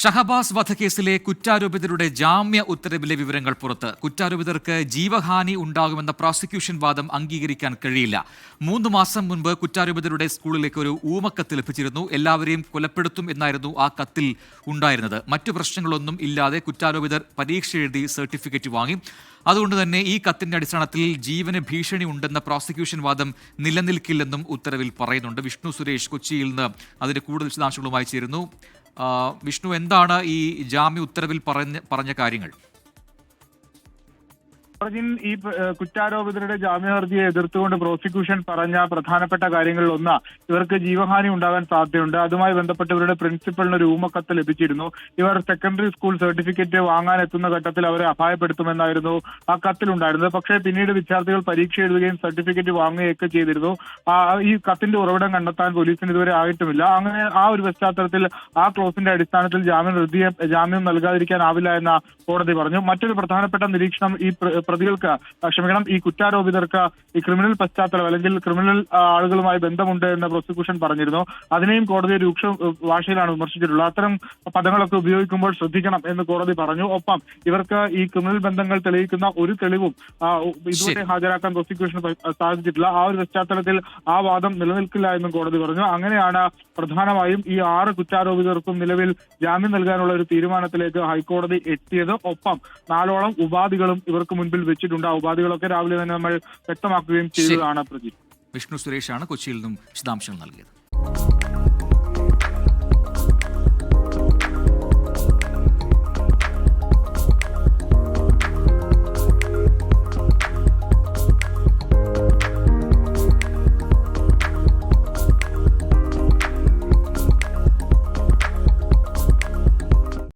ഷഹബാസ് വധക്കേസിലെ കുറ്റാരോപിതരുടെ ജാമ്യ ഉത്തരവിലെ വിവരങ്ങൾ പുറത്ത്. കുറ്റാരോപിതർക്ക് ജീവഹാനി ഉണ്ടാകുമെന്ന പ്രോസിക്യൂഷൻ വാദം അംഗീകരിക്കാൻ കഴിയില്ല. മൂന്ന് മാസം മുൻപ് കുറ്റാരോപിതരുടെ സ്കൂളിലേക്ക് ഒരു ഊമക്കത്ത് ലഭിച്ചിരുന്നു. എല്ലാവരെയും കൊലപ്പെടുത്തും എന്നായിരുന്നു ആ കത്തിൽ ഉണ്ടായിരുന്നത്. മറ്റു പ്രശ്നങ്ങളൊന്നും ഇല്ലാതെ കുറ്റാരോപിതർ പരീക്ഷ എഴുതി സർട്ടിഫിക്കറ്റ് വാങ്ങി. അതുകൊണ്ട് തന്നെ ഈ കത്തിന്റെ അടിസ്ഥാനത്തിൽ ജീവന് ഭീഷണി ഉണ്ടെന്ന പ്രോസിക്യൂഷൻ വാദം നിലനിൽക്കില്ലെന്നും ഉത്തരവിൽ പറയുന്നുണ്ട്. വിഷ്ണു സുരേഷ് കൊച്ചിയിൽ നിന്ന് അതിന്റെ കൂടുതൽ വിശദാംശങ്ങളുമായി ചേരുന്നു. വിഷ്ണു എന്താണ് ഈ ജാമ്യ ഉത്തരവിൽ പറഞ്ഞ പറഞ്ഞ കാര്യങ്ങൾ? ഫർജിൻ ഈ കുറ്റാരോപിതരുടെ ജാമ്യ ഹർജിയെ എതിർത്തുകൊണ്ട് പ്രോസിക്യൂഷൻ പറഞ്ഞ പ്രധാനപ്പെട്ട കാര്യങ്ങളിൽ ഒന്ന് ഇവർക്ക് ജീവഹാനി ഉണ്ടാകാൻ സാധ്യതയുണ്ട്. അതുമായി ബന്ധപ്പെട്ട് ഇവരുടെ ഒരു ഊമക്കത്ത് ലഭിച്ചിരുന്നു. ഇവർ സെക്കൻഡറി സ്കൂൾ സർട്ടിഫിക്കറ്റ് വാങ്ങാൻ എത്തുന്ന ഘട്ടത്തിൽ അവരെ അപായപ്പെടുത്തുമെന്നായിരുന്നു ആ കത്തിലുണ്ടായിരുന്നത്. പക്ഷേ പിന്നീട് വിദ്യാർത്ഥികൾ പരീക്ഷ എഴുതുകയും സർട്ടിഫിക്കറ്റ് വാങ്ങുകയൊക്കെ ചെയ്തിരുന്നു. ഈ കത്തിന്റെ ഉറവിടം കണ്ടെത്താൻ പോലീസിന് ഇതുവരെ ആയിട്ടുമില്ല. അങ്ങനെ ആ ഒരു പശ്ചാത്തലത്തിൽ ആ ക്ലോസിന്റെ അടിസ്ഥാനത്തിൽ ജാമ്യം ജാമ്യം നൽകാതിരിക്കാനാവില്ല എന്ന കോടതി പറഞ്ഞു. മറ്റൊരു പ്രധാനപ്പെട്ട നിരീക്ഷണം ഈ പ്രതികൾക്ക് ക്ഷമിക്കണം ഈ കുറ്റാരോപിതർക്ക് ഈ ക്രിമിനൽ പശ്ചാത്തലം അല്ലെങ്കിൽ ക്രിമിനൽ ആളുകളുമായി ബന്ധമുണ്ട് എന്ന് പ്രോസിക്യൂഷൻ പറഞ്ഞിരുന്നു. അതിനെയും കോടതി രൂക്ഷ ഭാഷയിലാണ് വിമർശിച്ചിട്ടുള്ളത്. അത്തരം പദങ്ങളൊക്കെ ഉപയോഗിക്കുമ്പോൾ ശ്രദ്ധിക്കണം എന്ന് കോടതി പറഞ്ഞു. ഒപ്പം ഇവർക്ക് ഈ ക്രിമിനൽ ബന്ധങ്ങൾ തെളിയിക്കുന്ന ഒരു തെളിവും ഇതുവരെ ഹാജരാക്കാൻ പ്രോസിക്യൂഷൻ സാധിച്ചിട്ടില്ല. ആ ഒരു പശ്ചാത്തലത്തിൽ ആ വാദം നിലനിൽക്കില്ല എന്നും കോടതി പറഞ്ഞു. അങ്ങനെയാണ് പ്രധാനമായും ഈ ആറ് കുറ്റാരോപിതർക്കും നിലവിൽ ജാമ്യം നൽകാനുള്ള ഒരു തീരുമാനത്തിലേക്ക് ഹൈക്കോടതി എത്തിയത്. ഒപ്പം നാലോളം ഉപാധികളും ഇവർക്ക് മുൻപിൽ വെച്ചിട്ടുണ്ട്. ആ ഉപാധികളൊക്കെ രാവിലെ തന്നെ നമ്മൾ വ്യക്തമാക്കുകയും ചെയ്തതാണ് പ്രതി. വിഷ്ണു സുരേഷാണ് കൊച്ചിയിൽ നിന്നും വിശദാംശങ്ങൾ നൽകിയത്.